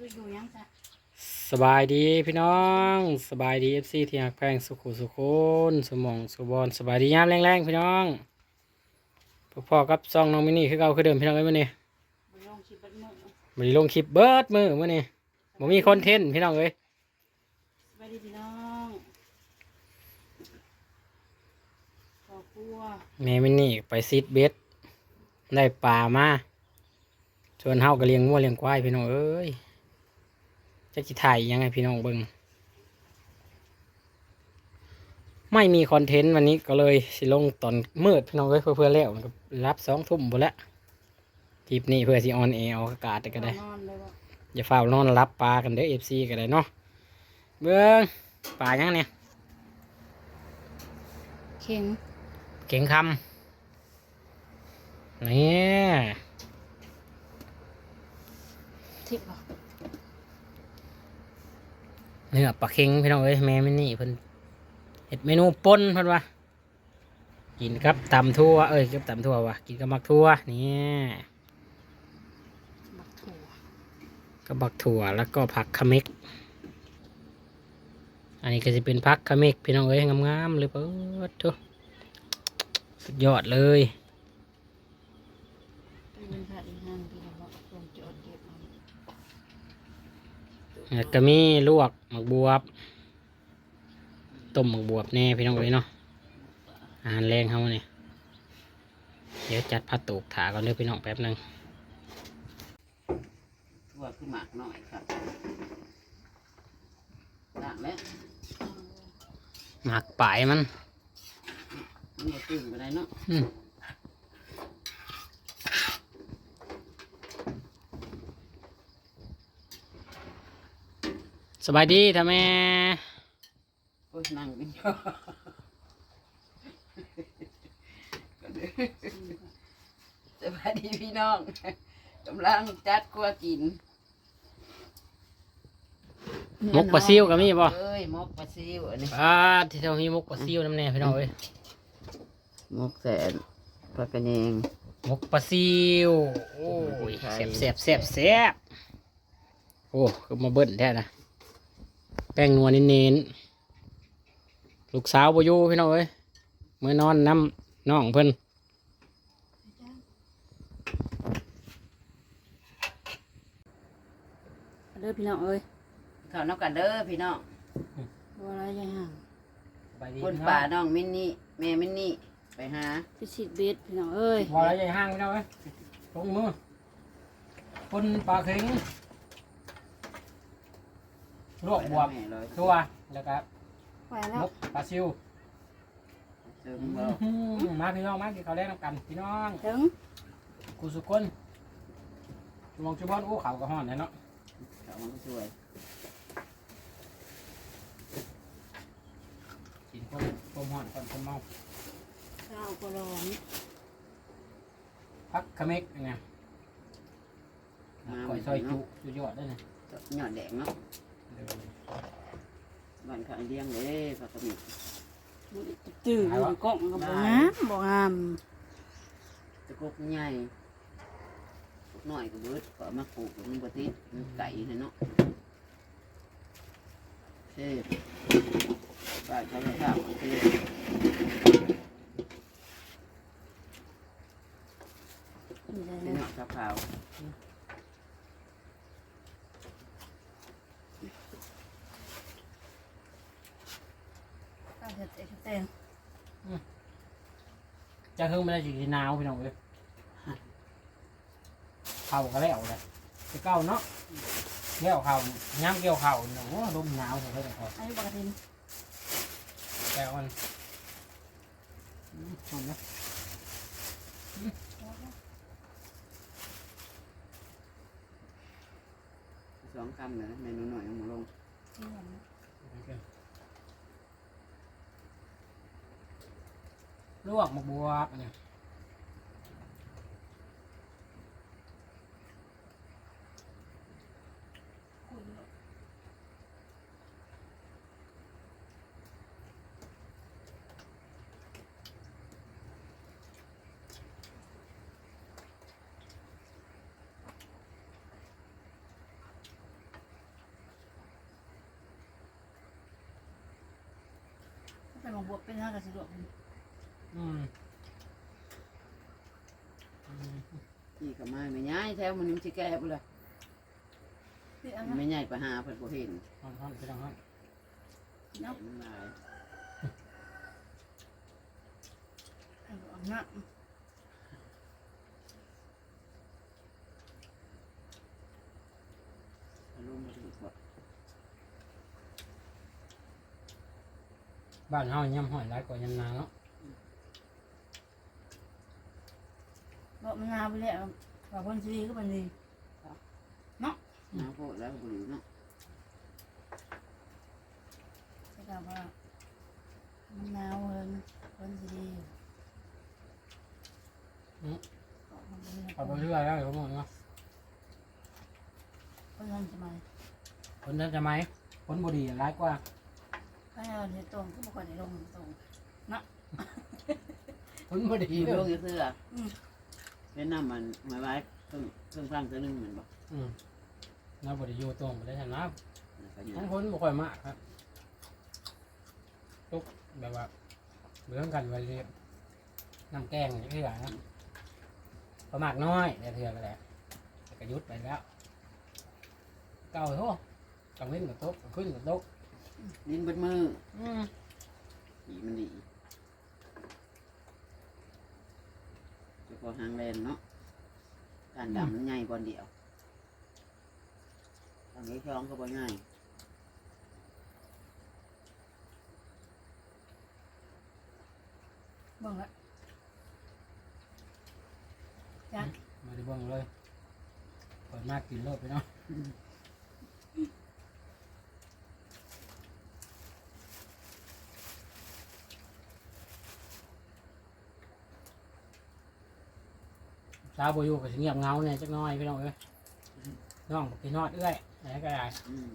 คืออยู่ยังจ้ะสบายดีพี่น้องสบายดีเอฟซีที่หักแพงสุขุสุคนสมองสุบอลสบายดียามแรงๆพี่น้องพ่อๆกับซองน้องมินี่คือเก่าคือเดิมพี่น้องเอ้ยมื่อนี้บ่ลงคลิปเบัดมื้อวันนี้ลงคลิปเบิร์ดมือมื่อนี้บ่มีคอนเทนต์พี่น้องเอ้ยสวัสดีพี่น้องขอบครัวแม่มินี่ไปซีดเบ็ดได้ปลามาชวนเฮาก็เลี้ยงวัวเลี้ยงควายพี่น้องเอ้ย จะจิถ่ายยังไงพี่น้องเบิ่งไม่มีคอนเทนต์วันนี้ก็เลยสิลงตอนมืดพี่น้องเอ้ยเพื่อเพื่อแล้วมันก็รับสองทุ่มหมดแล้วคลิปนี้เพื่อสิออนแอร์ออกอากาศก็ได้นอนเลยว่าอย่าฝ้าวนอนรับปลากันเด้อเอฟซีก็ได้เนาะเบิ้งปลายังเนี่ยเข่งเก่งคำนี่ทิพย์บ่ เนื้อปลาเค็งพี่น้องเอ้ยแม่ไม่นี่เพิ่นเห็ดเมนูป่นเพิ่นว่ากินกับตำทั่วเอ้ยกับตำทั่ววะกินกับมักทั่วนี่กับบักถั่วแล้วก็ผักขะเม็กอันนี้ก็จะเป็นผักขะเม็กพี่น้องเอ้ยงามๆเลยเปิดทุสุดยอดเลยเป็นผัดอีกห้างที่เราบอกลงจอดเก็บเอาแล้วก็มีลวก หมักบวบ ต้มหมักบวบแน่พี่น้องเอ้ยเนาะ อาหารแรงเขาเนี่ยเดี๋ยวจัดผ้าตูกถาก่อนเด้อพี่น้องแป๊บหนึงทั่วขึ้นหมากหน่อยครับดักแล้วหมักปลายมัน มันก็ตื่นไปได้เนาะ อืม สบายดีท่าแม่โอ้ยนั่งเป็นยอสวัสดีพี่น้องกำลังจัดกัวกินมกปลาซิวก็มีบ่เอ้ยมกปลาซิวอันนี้อ่าที่เรามีมกปลาซิวน้ำแน่พี่น้องเอ้ยมกแสนปลากระเนงมกปลาซิวโอ้ยไข่แซ่บแซ่บแซ่บแซ่บโอ้คือมาเบิ้ลแท้นะแป้งนัวเน้นๆลูกสาวบ่อยู่พี่น้องเอ้ยเมื่อนอนน้ำน้องเพิ่นเด้อพี่น้องเอ้ยข้าวน้ำกันเด้อพี่น้องบ่อะไรอยังห่างคนป่าน้องมินนี่แม่มินนี่ไปหาไปฉีดเบ็ดพี่น้องเอ้ยพอแล้วใหญ่ห้างพี่น้องเอ้ยตรงมือคนปลาเข็ง ลวกบวบแม่เลยตัวแล้วก็ไปแล้วมกปลาซิวเติมอื้บ่อหือมาพี่น้องมากินข้าวแลกน้ำกันพี่น้องถึงกูสุกคนมองจุบอนอู้เขาวก็ห่อนแน่เนาะเขามันก็สวยกินคนคนห่อนคนคนเมาข้าวก็ร้อนพักขะเม็กเนี่ยก่อยซอยจุจุยอดได้นะหยอดแดงเนาะ บ้านข้างเลี้ยงเลยผักกระมิดตื่นอยู่กล้องก็บ่งามบ่งามตะกุกใหญ่พวกน้อยก็เบิดก็เอามาปลูกมันบ่ติดมันไก่เนาะเท่บ้านเขาจะทำเท่นี่ได้เป็นเลยหอกกะเพรา ข้าวเสร็จเอกเต็มจะเพิ่งไม่ได้จีนาวพี่น้องเลยเข่าก็แล้วเลยจะเก้าเนาะเกี่ยวเข่าย้ำเกี่ยวเข่าเนาะโอ้ลมหนาวสุดเลยครับอันนี้ปกติแต่มันอืมหอมนะสองคำเลยนะเมนูหน่อยเอามาลง ลวกมาบวบเนี่ยแต่หมองบวบเป็นห้ากระสุบดอก นี่ก็มาไม่ย้ายแถวมันมันสิแก้บ่ล่ะพี่อันนั้นไม่ย้ายไปหาเพิ่นบ่เห็นห้อนห้อนไปทางห้อนเนาะมันหลายอันนั้นอารมณ์บ่ถูกบ่บ้านเฮาย่ำห้อยหลายกว่ายันนาเนาะ บอ กมันนาไปแล้วว่าคนซีก็เป็นดีหาโพดแล้วก็บ่รู้เนาะใช่กับว่ามันนาวเฮินคนซีเอาไปเรื่อยแล้วเดี๋ยวผมบอกเนาะคนนั้นจะมาคนนั้นจะไหมคนบดีร้ายกว่าถ้าเราเห็นตรงก็บอกว่าในลงตรงคนบดีอยู่เด้โรองเสื้อ เป็นน้ำมันหมายไว้เครื่องเครื่องฟังตัวหนึงแม่นบ่อืมเราบดีอยู่ตรงไปได้ชนะแล้วก็อยู่ทั้งคนบ่ค่อยมากครับตุกแบบว่าเรื่องกันไว้เรียบน้ำแกงอย่างที่หลังนะประมากน้อยแต่เถื่อก็แหละแต่ก็หยุดไปแล้ว เก่าโหกลางเว้นกับตกกลางขึ้นกับตกดินเบิดมืออืมดีมันดีจะ พอหางแลนเนาะการดำมันใหญ่กว่าเดียวทางนี้ช่องก็บ่ง่ายบ้างละมาได้เบิ่งเลยเปิดมากกินโลดไปเนาะ สาวบอยู่ก็สิเงียบเหงาเนี่ยจักหน้อยพี่น้องเอ้ยน้องพี่นอดเอ้อยอะไรก็ได้อืม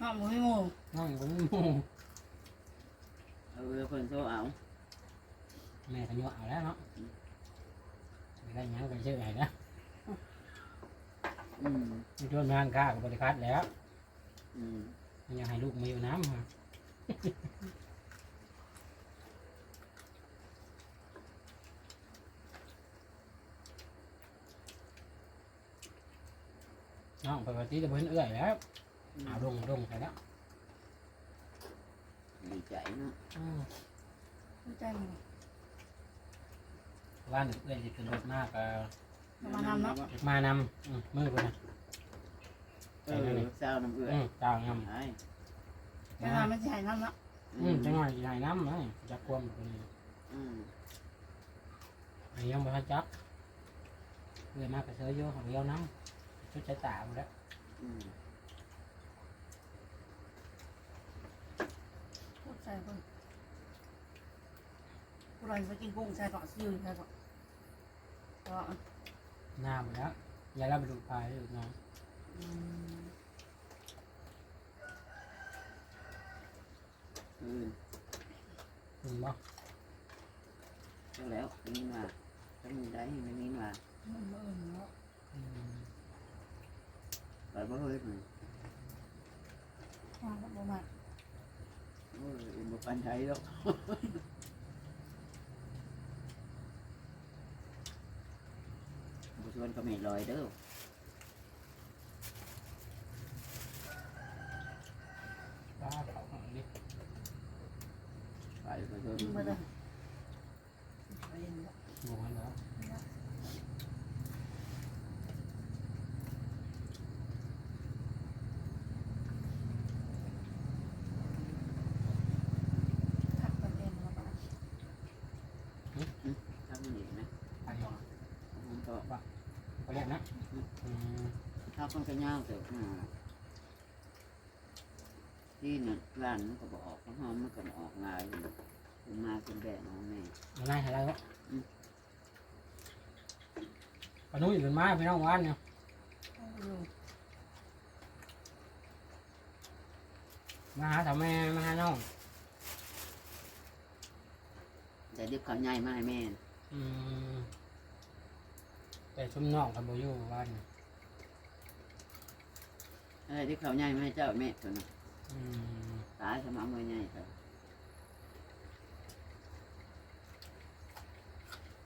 น้องไม่โม่น้องก็ไม่มูเอาเรือเพิ่นโซเอาแม่ก็ยั่วเอาแล้วเนาะไม่ได้หยังกันเชื่อไงนะอืมมีชวนงานค้ากับบริคัดแล้วอืมมันยังให้ลูกมาอยู่น้ำฮะ น้องปกติจะเพิ่นเอื้อยแล้วเอาลงลงไปแล้วดีใจเนาะอืมรู้ใจมันว่าหนึ่งเอื้อยจะขึ้นรถมากก็มานำเนาะมานำอืมมือเพิ่นนะเออเจ้าน้ำเอื้อยอืมเจ้างำไอ้จะทำไม่ใช่น้ำเนาะอืมจังหน่อยใหญ่น้ำไหมจะควมคนนี้อืมอันนี้ยังไม่ทันจักเอื้อยมากก็เสือเยอะของเดียวน้ำ ชุดใจตาหมดแล้วอืมพูดใส่คนกูเลยไปกินกุ้งใส่ก่อนซิวใส่ก่อนก็หน้าหมดแล้วอย่าเล่าไปดูพายดูน้องอืมอืมคุณบ่ก็แล้วนี่มาถ้ามีได้ไม่มีมา มันเบิ่งเนาะอืมไปบ่เฮ้ยมันว่าแล้วบ่มาโอ้ยบ่ปันใจหรอกบ่ชวนก็ไม่ลอยเด้อบ้าเขาของ นี่ไปบ่ชวนกินมาเลยไปเห็นแล้วบอกมันแล้ว ขับกันเองแล้วก็ ทำนี่นะ ไปก่อน มันก็ ไปเรียกนะอืม ถ้าคนก็ยาวเติบมาที่นี่ร้านมันก็บอกออกเพราะหอมมันก็บ่ออกลายอยู่มันมาเป็นแบบน้องแม่มาไล่ให้ได้แล้วอืมปนุ้ยเป็นไม้พี่น้องหวานเนี่ยอยู่มาหาสาวแม่มาหาน้องแต่เด็กเขาใหญ่มาให้แม่อืม แต่ชุ่มน่องคันบ่อยู่บ้านเอะไรที่เขาใหญ่ไม่เจ้าแม่ตัวน่ะอืมตาสมองมือใหญ่ตัว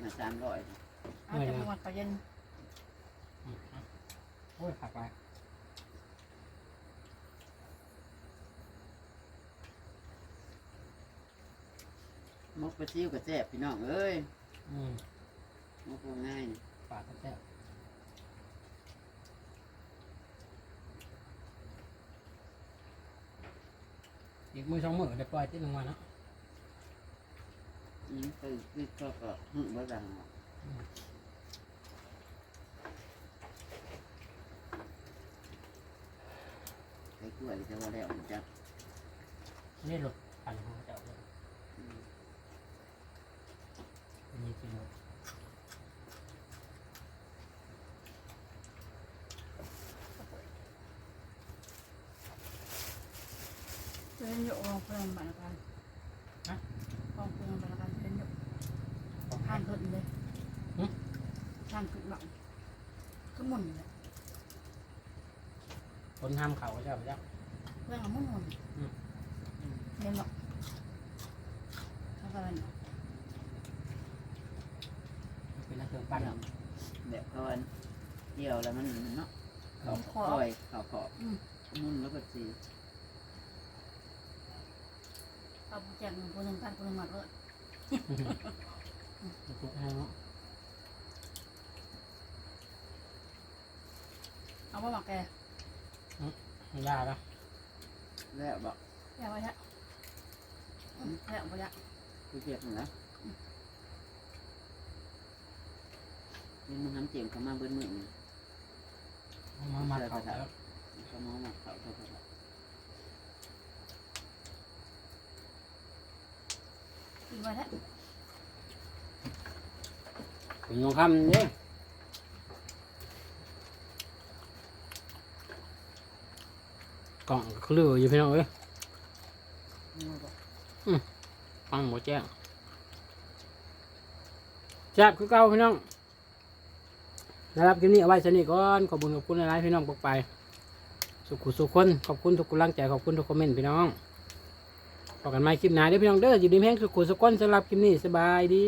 มาสามร้อยเจำนวนเขาเย็นโอ้ยผักไปมกไปเชี่ยวกับแซ่บพี่น้องเอ้ยอืม มกบ่ง่ายนี่ากก็แซ่บอีกมือสองมือเดี๋ยวปล่อยติดลงมาเนาะอืมคือคือก็ก็หึ่งบ่ดังหรอกไอ้กล้วยจะว่าแล้วมันจะนี่หลุดปั่นของเจ้าเลยมีกินหมด เย็นอยู่ลองเพิ่มบรรยากาศลองเพิ่มบรรยากาศเย็นอยู่ทานขึ้นเลยทานขึ้นหลังก็หมุนเลยคนทำเขาเจ้าเจ้าเรื่องของมันหมุนเย็นหรอกแล้วก็อะไรเนาะเป็นนักเครื่องปั้นแบบเขาอันเกี่ยวแล้วมันมันเนาะเขาคอยเขาขอบมุนแล้วก็สี เอาแจกหนึ่งคนหนึ่งพันคนหนึ่งมาเลยทุกให้เนาะเอาว่าหมักแกไม่ได้แล้วแล้วบอกแล้วไว้ฮะแล้วไว้ฮะคือเจ็บนะนี่มันทำเจียมเขามาเบิ้ลมือเอามามาเขาแล้ว เขามาหมักเขาเขาเขา อีกไว้ฮะเป็นยงคำเนี่ยกล่องเขาเลืออยู่พี่น้องเอ้ยฟังหมดแจ้งแซ่บคือเก่าพี่น้องนะครับคลิปนี้เอาไว้สนิทก่อนขอบคุณขอบคุณหลายๆพี่น้องปกไป สุขุสุขคนขอบคุณทุกกำลังใจขอบคุณทุกคอมเมนต์พี่น้อง พบกันใหม่คลิปหน้าเด้อพี่น้องเด้ออยู่ดีแห้งสุขุสุขคนสำหรับคลิปนี้สบายดี